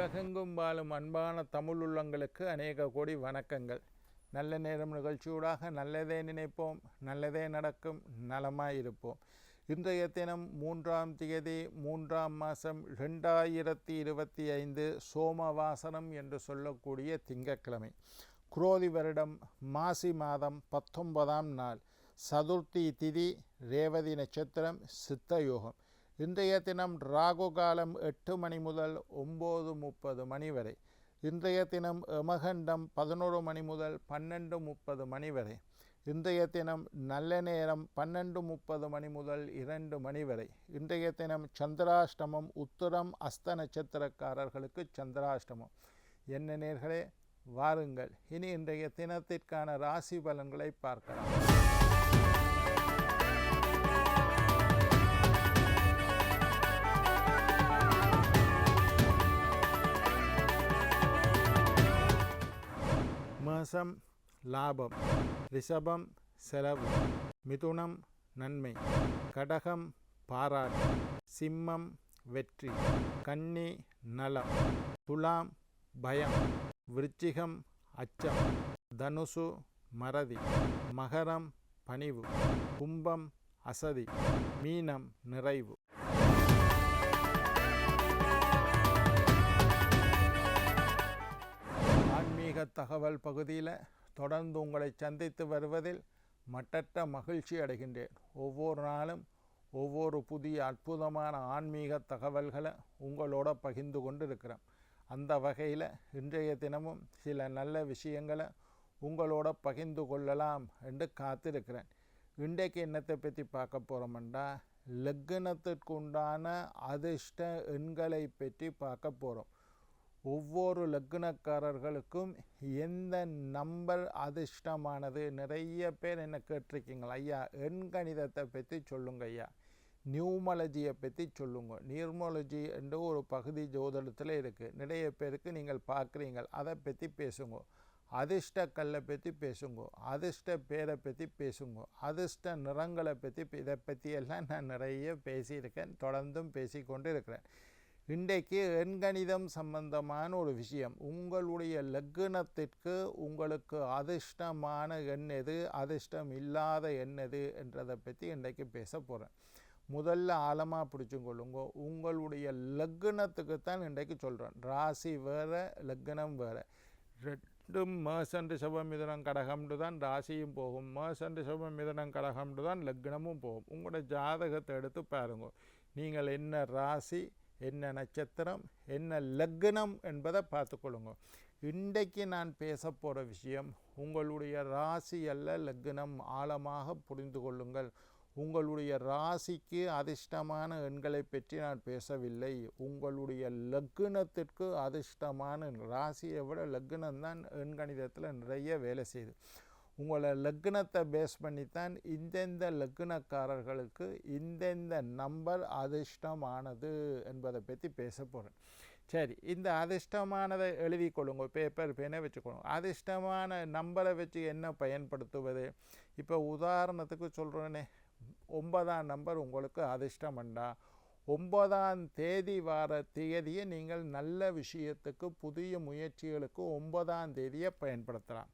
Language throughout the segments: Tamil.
உலகெங்கும் வாழும் அன்பான தமிழ் உள்ளங்களுக்கு அநேக கோடி வணக்கங்கள். நல்ல நேரம் நிகழ்ச்சியூடாக நல்லதே நினைப்போம் நல்லதே நடக்கும் நலமாய் இருப்போம் இன்றைய தினம் மூன்றாம் தேதி மூன்றாம் மாதம் ரெண்டாயிரத்தி இருபத்தி ஐந்து சோமவாசனம் என்று சொல்லக்கூடிய திங்கட்கிழமை. குரோதி வருடம் மாசி மாதம் பத்தொன்பதாம் நாள். சதுர்த்தி திதி ரேவதி நட்சத்திரம் சித்த யோகம். இன்றைய தினம் ராகு காலம் எட்டு மணி முதல் ஒம்பது முப்பது மணி வரை. இன்றைய தினம் எமகண்டம் பதினோரு மணி முதல் பன்னெண்டு முப்பது மணி வரை. இன்றைய தினம் நல்ல நேரம் பன்னெண்டு முப்பது மணி முதல் இரண்டு மணி வரை. இன்றைய தினம் சந்திராஷ்டமம் உத்தரம் அஸ்த நட்சத்திரக்காரர்களுக்கு சந்திராஷ்டமம். என்ன நேர்களே வாருங்கள். இனி இன்றைய தினத்திற்கான ராசி பலன்களை பார்க்கலாம். மேசம் லாபம் ரிஷபம் செலவு மிதுனம் நன்மை கடகம் பாராட்டு சிம்மம் வெற்றி கன்னி நலம் துலாம் பயம் விருச்சிகம் அச்சம் தனுசு மறதி மகரம் பணிவு கும்பம் அசதி மீனம் நிறைவு. ஆன்மீக தகவல் பகுதியில் தொடர்ந்து உங்களை சந்தித்து வருவதில் மட்டற்ற மகிழ்ச்சி அடைகின்றேன். ஒவ்வொரு நாளும் ஒவ்வொரு புதிய அற்புதமான ஆன்மீக தகவல்களை உங்களோட பகிர்ந்து கொண்டு இருக்கிறேன் அந்த வகையில் இன்றைய தினமும் சில நல்ல விஷயங்களை உங்களோட பகிர்ந்து கொள்ளலாம் என்று காத்திருக்கிறேன். இன்றைக்கு என்னத்தை பற்றி பார்க்க போகிறோம்டா லக்னத்திற்கு உண்டான அதிர்ஷ்ட எண்களை பற்றி பார்க்க போகிறோம் ஒவ்வொரு லக்னக்காரர்களுக்கும் எந்த நம்பர் அதிர்ஷ்டமானது? நிறைய பேர் என்ன கேட்டிருக்கீங்களா? ஐயா எண் கணிதத்தை பற்றி சொல்லுங்க ஐயா. நியூமாலஜியை பற்றி சொல்லுங்க. நியூமாலஜி என்ற ஒரு பகுதி ஜோதிடத்தில் இருக்குது நிறைய பேருக்கு நீங்கள் பார்க்குறீங்க. அதை பற்றி பேசுங்க. அதிர்ஷ்ட கல்லை பற்றி பேசுங்க. அதிர்ஷ்ட பேரை பற்றி பேசுங்க. அதிர்ஷ்ட நிறங்களை பற்றி இதை பற்றியெல்லாம் நான் நிறைய பேசியிருக்கேன். தொடர்ந்தும் பேசிக்கொண்டு இருக்கிறேன். இன்றைக்கு எண்கணிதம் சம்பந்தமான ஒரு விஷயம். உங்களுடைய லக்னத்திற்கு உங்களுக்கு அதிர்ஷ்டமான எண் எது? அதிர்ஷ்டம் இல்லாத எண் எது? என்றதை பற்றி இன்றைக்கு பேச போகிறேன் முதல்ல ஆழமாக பிடிச்சுக்கொள்ளுங்க உங்களுடைய லக்னத்துக்கு தான் இன்றைக்கு சொல்கிறேன் ராசி வேறு லக்னம் வேறு. ரெண்டும் மேசண்டு சிவமிதனம் கடகம்னு தான் ராசியும் போகும். மேசண்டு மிதனம் கடகம்னு தான் லக்னமும் போகும். உங்களோட ஜாதகத்தை எடுத்து பாருங்க. நீங்கள் என்ன ராசி? என்ன நட்சத்திரம் என்ன லக்னம் என்பதை பார்த்துக்கொள்ளுங்க. இன்றைக்கு நான் பேச போகிற விஷயம் உங்களுடைய ராசி அல்ல லக்னம் ஆழமாக புரிந்து கொள்ளுங்கள். உங்களுடைய ராசிக்கு அதிர்ஷ்டமான எண்களை பற்றி நான் பேசவில்லை. உங்களுடைய லக்னத்திற்கு அதிர்ஷ்டமான ராசியை விட லக்னம் தான் எண்கணிதத்தில் நிறைய வேலை செய்யுது. உங்களை லக்னத்தை பேஸ் பண்ணித்தான் இந்தெந்த லக்னக்காரர்களுக்கு இந்தெந்த நம்பர் அதிர்ஷ்டமானது என்பதை பற்றி பேச போகிறேன் சரி இந்த அதிர்ஷ்டமானதை எழுதி கொள்ளுங்க. பேப்பர் பேனை வச்சுக்கொள்ளுங்க அதிர்ஷ்டமான நம்பரை வச்சு என்ன பயன்படுத்துவது? இப்போ உதாரணத்துக்கு சொல்கிறேனே ஒன்பதாம் நம்பர் உங்களுக்கு அதிர்ஷ்டமண்டா ஒன்பதாம் தேதி வார தேதியை நீங்கள் நல்ல விஷயத்துக்கு புதிய முயற்சிகளுக்கு ஒன்பதாம் தேதியை பயன்படுத்தலாம்.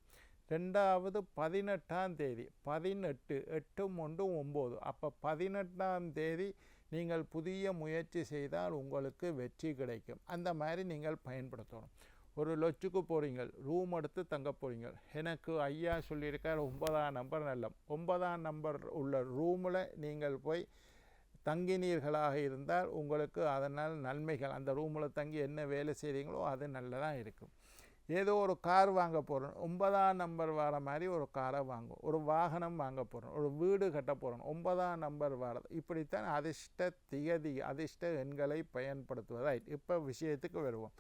ரெண்டாவது பதினெட்டாம் தேதி பதினெட்டு எட்டும் ஒன்று ஒம்பது. அப்போ பதினெட்டாம் தேதி நீங்கள் புதிய முயற்சி செய்தால் உங்களுக்கு வெற்றி கிடைக்கும். அந்த மாதிரி நீங்கள் பயன்படுத்தணும். ஒரு லொச்சுக்கு போகிறீங்க ரூம் எடுத்து தங்க போகிறீங்க எனக்கு ஐயா சொல்லியிருக்கார் ஒன்பதாம் நம்பர் நல்ல ஒன்பதாம் நம்பர் உள்ள ரூமில் நீங்கள் போய் தங்கினீர்களாக இருந்தால் உங்களுக்கு அதனால் நன்மைகள். அந்த ரூமில் தங்கி என்ன வேலை செய்கிறீங்களோ அது நல்லதாக இருக்கும். ஏதோ ஒரு கார் வாங்க போகிறோம் ஒன்பதாம் நம்பர் வர மாதிரி ஒரு காரை வாங்கும் ஒரு வாகனம் வாங்க போகிறோம் ஒரு வீடு கட்ட போகிறோம் ஒன்பதாம் நம்பர் வரது. இப்படித்தான் அதிர்ஷ்ட திகதி அதிர்ஷ்ட எண்களை பயன்படுத்துவதாய் இப்போ விஷயத்துக்கு வருவோம்.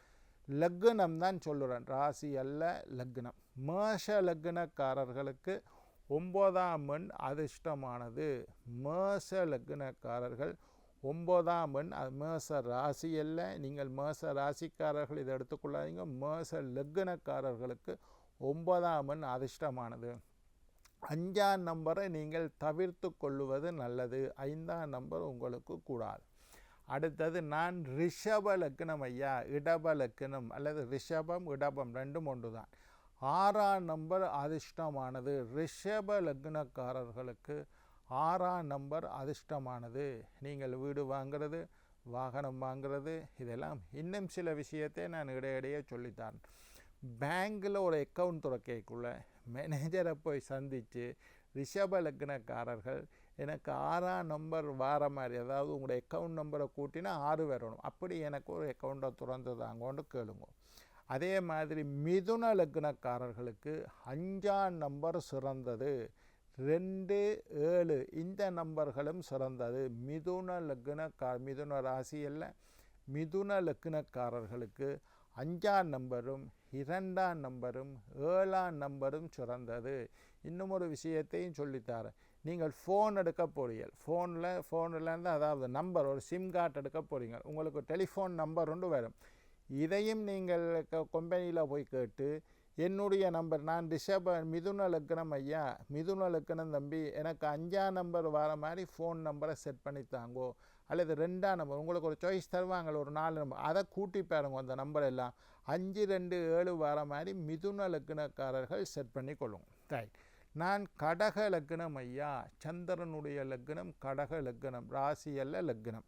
லக்னம் தான் சொல்லுறேன். ராசி அல்ல லக்னம். மேஷ லக்னக்காரர்களுக்கு ஒன்பதாம் எண் அதிர்ஷ்டமானது. மேஷ லக்னக்காரர்கள் ஒன்பதாம் எண் அது மேச ராசி அல்ல. நீங்கள் மேச ராசிக்காரர்கள் இதை எடுத்துக்கொள்ளாதீங்க. மேச லக்னக்காரர்களுக்கு ஒன்பதாம் எண் அதிர்ஷ்டமானது. அஞ்சாம் நம்பரை நீங்கள் தவிர்த்து கொள்ளுவது நல்லது. ஐந்தாம் நம்பர் உங்களுக்கு கூடாது. அடுத்தது நான் ரிஷப லக்னம் ஐயா. இடப லக்னம் அல்லது ரிஷபம் இடபம் ரெண்டும் ஒன்று தான் ஆறாம் நம்பர் அதிர்ஷ்டமானது. ரிஷப லக்னக்காரர்களுக்கு ஆறாம் நம்பர் அதிர்ஷ்டமானது. நீங்கள் வீடு வாங்கிறது வாகனம் வாங்கிறது இதெல்லாம் இன்னும் சில விஷயத்தை நான் இடையிடையே சொல்லித்தான். பேங்கில் ஒரு அக்கௌண்ட் துறக்கக்குள்ள மேனேஜரை போய் சந்தித்து ரிஷப லக்னக்காரர்கள் எனக்கு ஆறாம் நம்பர் வார மாதிரி அதாவது உங்களுடைய அக்கௌண்ட் நம்பரை கூட்டினா ஆறு வரணும். அப்படி எனக்கு ஒரு அக்கௌண்ட்டை திறந்து தாங்கன்னு கேளுங்க. அதே மாதிரி மிதுன லக்னக்காரர்களுக்கு அஞ்சாம் நம்பர் சிறந்தது. ரெண்டு ஏழு இந்த நம்பர்களும் சிறந்தது. மிதுன லக்னக்கார் மிதுன ராசியில் மிதுன லக்னக்காரர்களுக்கு அஞ்சாம் நம்பரும் இரண்டாம் நம்பரும் ஏழாம் நம்பரும் சிறந்தது. இன்னும் ஒரு விஷயத்தையும் சொல்லித்தார். நீங்கள் ஃபோன் எடுக்க போறீங்க ஃபோனில் ஃபோன்லேருந்து அதாவது நம்பர் ஒரு சிம் கார்டு எடுக்க போகிறீங்க உங்களுக்கு டெலிஃபோன் நம்பர் ஒன்று வரும். இதையும் நீங்கள் கம்பெனியில் போய் கேட்டு என்னுடைய நம்பர் நான் ரிஷப மிதுன லக்கணம் ஐயா. மிதுன லக்கணம் தம்பி எனக்கு அஞ்சாம் நம்பர் வர மாதிரி ஃபோன் நம்பரை செட் பண்ணி தாங்கோ. அல்லது ரெண்டாம் நம்பர் உங்களுக்கு ஒரு சாய்ஸ் தருவாங்க ஒரு நாலு நம்பர் அதை கூட்டி பாருங்க அந்த நம்பர் எல்லாம். அஞ்சு ரெண்டு ஏழு வர மாதிரி மிதுன லக்னக்காரர்கள் செட் பண்ணி கொள்ளுங்க. ரைட் நான் கடக லக்னம் ஐயா. சந்திரனுடைய லக்னம் கடக லக்னம் ராசியல்ல லக்னம்.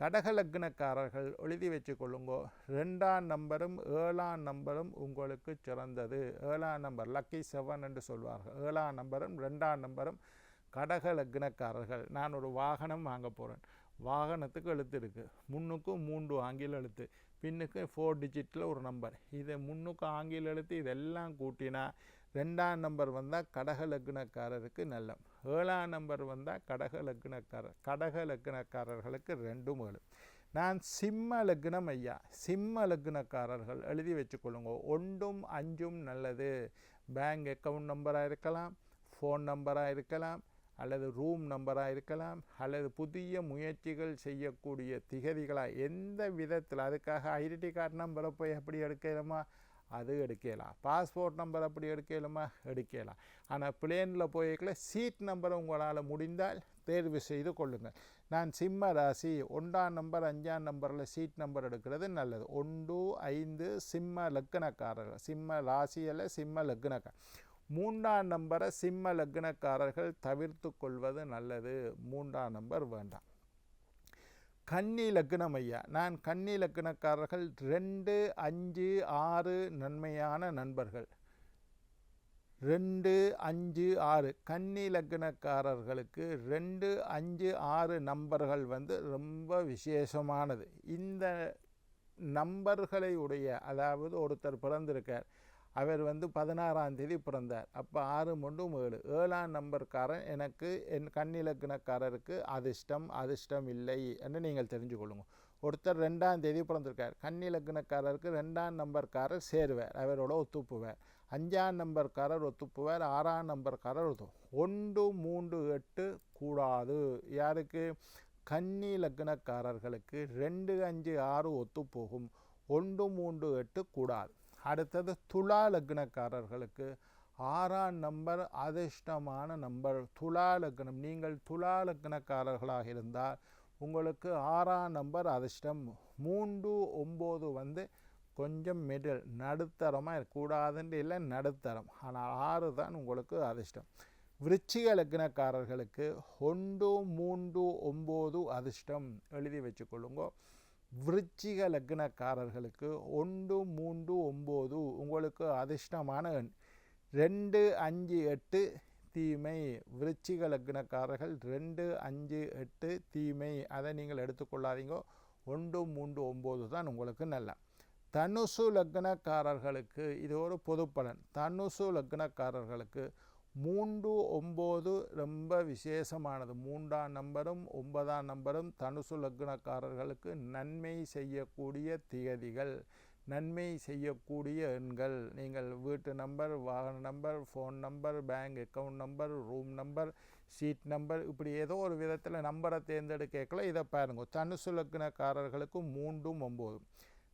கடக லக்னக்காரர்கள் எழுதி வச்சு கொள்ளுங்கோ ரெண்டாம் நம்பரும் ஏழாம் நம்பரும் உங்களுக்கு சிறந்தது. ஏழாம் நம்பர் லக்கி செவன் என்று சொல்வார்கள். ஏழாம் நம்பரும் ரெண்டாம் நம்பரும் கடக லக்னக்காரர்கள் நான் ஒரு வாகனம் வாங்க போகிறேன் வாகனத்துக்கு எழுத்து இருக்குது முன்னுக்கும் மூன்று ஆங்கில எழுத்து பின்னுக்கு ஃபோர் டிஜிட்டில் ஒரு நம்பர் இதை முன்னுக்கு ஆங்கில எழுத்து இதெல்லாம் கூட்டினா ரெண்டாம் நம்பர் வந்தால் கடக லக்னக்காரருக்கு நல்ல ஏழாம் நம்பர் வந்தால் கடக லக்னக்காரர் கடக லக்னக்காரர்களுக்கு ரெண்டும் ஏழு. நான் சிம்ம லக்னம் ஐயா சிம்ம லக்னக்காரர்கள் எழுதி வச்சுக்கொள்ளுங்க. ஒன்றும் அஞ்சும் நல்லது. பேங்க் அக்கௌண்ட் நம்பராக இருக்கலாம் ஃபோன் நம்பராக இருக்கலாம் அல்லது ரூம் நம்பராக இருக்கலாம் அல்லது புதிய முயற்சிகள் செய்யக்கூடிய திகதிகளாக எந்த விதத்தில்? அதுக்காக ஐடென்டி கார்டு நம்பரை போய் எப்படி எடுக்கிறோமா? அது எடுக்கலாம் பாஸ்போர்ட் நம்பர் அப்படி எடுக்கலுமா? எடுக்கலாம் ஆனால் பிளேனில் போயிருக்கல சீட் நம்பரை உங்களால் முடிந்தால் தேர்வு செய்து கொள்ளுங்கள். நான் சிம்ம ராசி ஒன்றாம் நம்பர் அஞ்சாம் நம்பரில் சீட் நம்பர் எடுக்கிறது நல்லது. ஒன்று ஐந்து சிம்ம லக்னக்காரர்கள். சிம்ம ராசியில் சிம்ம லக்னக்கார். மூன்றாம் நம்பரை சிம்ம லக்னக்காரர்கள் தவிர்த்து கொள்வது நல்லது. மூன்றாம் நம்பர் வேண்டாம். கன்னி லக்னம் ஐயா நான் கன்னி லக்னக்காரர்கள் ரெண்டு அஞ்சு ஆறு நன்மையான நண்பர்கள். ரெண்டு அஞ்சு ஆறு. கன்னி லக்னக்காரர்களுக்கு ரெண்டு அஞ்சு ஆறு நம்பர்கள் வந்து ரொம்ப விசேஷமானது. இந்த நம்பர்களை உடைய அதாவது ஒருத்தர் பிறந்திருக்கார். அவர் வந்து பதினாறாம் தேதி பிறந்தார். அப்போ ஆறு மூன்றும் ஏழு. ஏழாம் நம்பர்காரன் எனக்கு என் கண்ணிலக்கணக்காரருக்கு அதிர்ஷ்டம் அதிர்ஷ்டம் இல்லை என்று நீங்கள் தெரிஞ்சு கொள்ளுங்க. ஒருத்தர் ரெண்டாம் தேதி பிறந்திருக்கார். கண்ணிலக்கணக்காரருக்கு ரெண்டாம் நம்பர்காரர் சேருவார். அவரோட ஒத்துப்புவார். அஞ்சாம் நம்பர்காரர் ஒத்துப்புவார். ஆறாம் நம்பர்காரர் ஒத்து ஒன்று மூன்று எட்டு கூடாது. யாருக்கு? கன்னி லக்னக்காரர்களுக்கு ரெண்டு அஞ்சு ஆறு ஒத்து போகும் ஒன்று மூன்று எட்டு கூடாது. அடுத்தது துலா லக்னக்காரர்களுக்கு ஆறாம் நம்பர் அதிர்ஷ்டமான நம்பர் துலா லக்னம். நீங்கள் துலா லக்னக்காரர்களாக இருந்தால் உங்களுக்கு ஆறாம் நம்பர் அதிர்ஷ்டம். மூன்று ஒம்பது வந்து கொஞ்சம் மிடில் நடுத்தரமாக இருக்கக்கூடாதுன்னு இல்லை நடுத்தரம். ஆனால் ஆறு தான் உங்களுக்கு அதிர்ஷ்டம். விருச்சிக லக்னக்காரர்களுக்கு ஒன்று மூன்று ஒம்பது அதிர்ஷ்டம். எழுதி வச்சுக்கொள்ளுங்க. விருச்சிக லக்னக்காரர்களுக்கு ஒன்று மூன்று ஒம்பது உங்களுக்கு அதிர்ஷ்டமான எண். ரெண்டு அஞ்சு எட்டு தீமை. விருச்சிக லக்னக்காரர்கள் ரெண்டு அஞ்சு எட்டு தீமை. அதை நீங்கள் எடுத்துக்கொள்ளாதீங்க. ஒன்று மூன்று ஒம்பது தான் உங்களுக்கு நல்ல. தனுசு லக்னக்காரர்களுக்கு இது ஒரு பொதுப்பலன். தனுசு லக்னக்காரர்களுக்கு மூன்று ஒம்பது ரொம்ப விசேஷமானது. மூன்றாம் நம்பரும் ஒன்பதாம் நம்பரும் தனுசு லக்னக்காரர்களுக்கு நன்மை செய்யக்கூடிய திகதிகள். நன்மை செய்யக்கூடிய எண்கள். நீங்கள் வீட்டு நம்பர் வாகன number phone number bank account number room number seat number இப்படி ஏதோ ஒரு விதத்தில் நம்பரை தேர்ந்தெடுக்கல இதை பாருங்க. தனுசு லக்னக்காரர்களுக்கு மூன்றும் ஒம்பது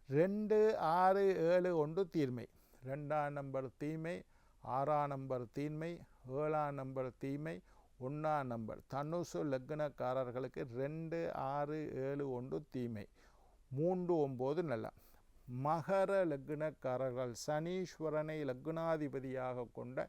ரெண்டு ஆறு ஏழு ஒன்று தீர்மை. ரெண்டாம் நம்பர் தீமை. ஆறாம் நம்பர் தீமை ஏழாம் நம்பர் தீமை ஒன்றாம் நம்பர். தனுசு லக்னக்காரர்களுக்கு ரெண்டு ஆறு ஏழு ஒன்று தீமை. மூன்று ஒம்பது நல்ல. மகர லக்னக்காரர்கள் சனீஸ்வரனை லக்னாதிபதியாக கொண்ட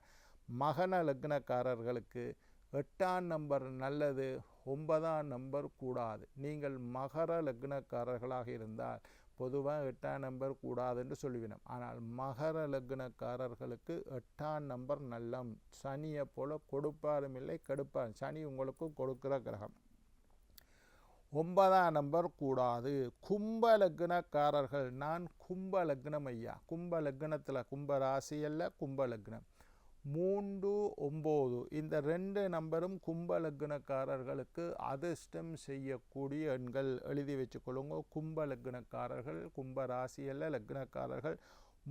மகன லக்னக்காரர்களுக்கு எட்டாம் நம்பர் நல்லது ஒன்பதாம் நம்பர் கூடாது. நீங்கள் மகர லக்னக்காரர்களாக இருந்தால் பொதுவாக எட்டாம் நம்பர் கூடாதுன்னு சொல்லுவினோம். ஆனால் மகர லக்னக்காரர்களுக்கு எட்டாம் நம்பர் நல்லம். சனியை போல் கொடுப்பாரும் இல்லை கெடுப்பார் சனி உங்களுக்கு கொடுக்கிற கிரகம். ஒன்பதாம் நம்பர் கூடாது. கும்ப லக்னக்காரர்கள் நான் கும்ப லக்னம் ஐயா கும்ப லக்னத்தில் கும்ப ராசி அல்ல கும்ப லக்னம். மூன்று ஒம்பது. இந்த ரெண்டு நம்பரும் கும்ப லக்னக்காரர்களுக்கு அதிர்ஷ்டம் செய்யக்கூடிய எண்கள். எழுதி வச்சுக்கொள்ளுங்க. கும்ப லக்னக்காரர்கள் கும்ப ராசியில் லக்னக்காரர்கள்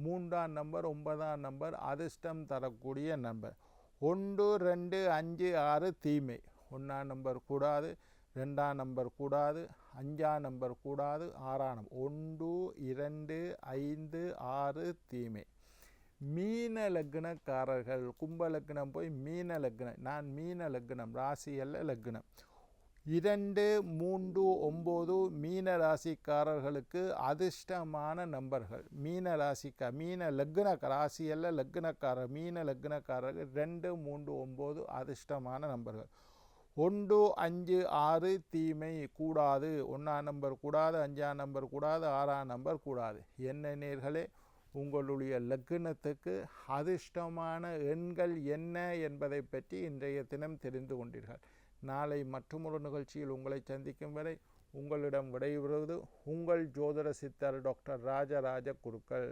மூன்றாம் நம்பர் ஒன்பதாம் நம்பர் அதிர்ஷ்டம் தரக்கூடிய நம்பர். ஒன்று ரெண்டு அஞ்சு ஆறு தீமை. ஒன்றாம் நம்பர் கூடாது ரெண்டாம் நம்பர் கூடாது அஞ்சாம் நம்பர் கூடாது ஆறாம் நம்பர். ஒன்று இரண்டு ஐந்து ஆறு தீமை. மீன லக்னக்காரர்கள் கும்ப லக்னம் போய் மீன லக்னம் நான் மீன லக்னம் ராசி அல்ல லக்னம். இரண்டு மூன்று ஒம்பது மீன ராசிக்காரர்களுக்கு அதிர்ஷ்டமான நம்பர்கள். மீன ராசிக்கா மீன லக்ன ராசி அல்ல லக்னக்காரர் மீன லக்னக்காரர்கள் ரெண்டு மூன்று ஒம்பது அதிர்ஷ்டமான நம்பர்கள். ஒன்று அஞ்சு ஆறு தீமை கூடாது. ஒன்றாம் நம்பர் கூடாது அஞ்சாம் நம்பர் கூடாது ஆறாம் நம்பர் கூடாது. என்ன நேர்களே? உங்களுடைய லக்னத்துக்கு அதிர்ஷ்டமான எண்கள் என்ன என்பதை பற்றி இன்றைய தினம் தெரிந்து கொண்டீர்கள். நாளை மற்றொரு நிகழ்ச்சியில் உங்களை சந்திக்கும் வரை உங்களிடம் விடைபெறுவது உங்கள் ஜோதிட சித்தர் டாக்டர் ராஜராஜ குருக்கள்.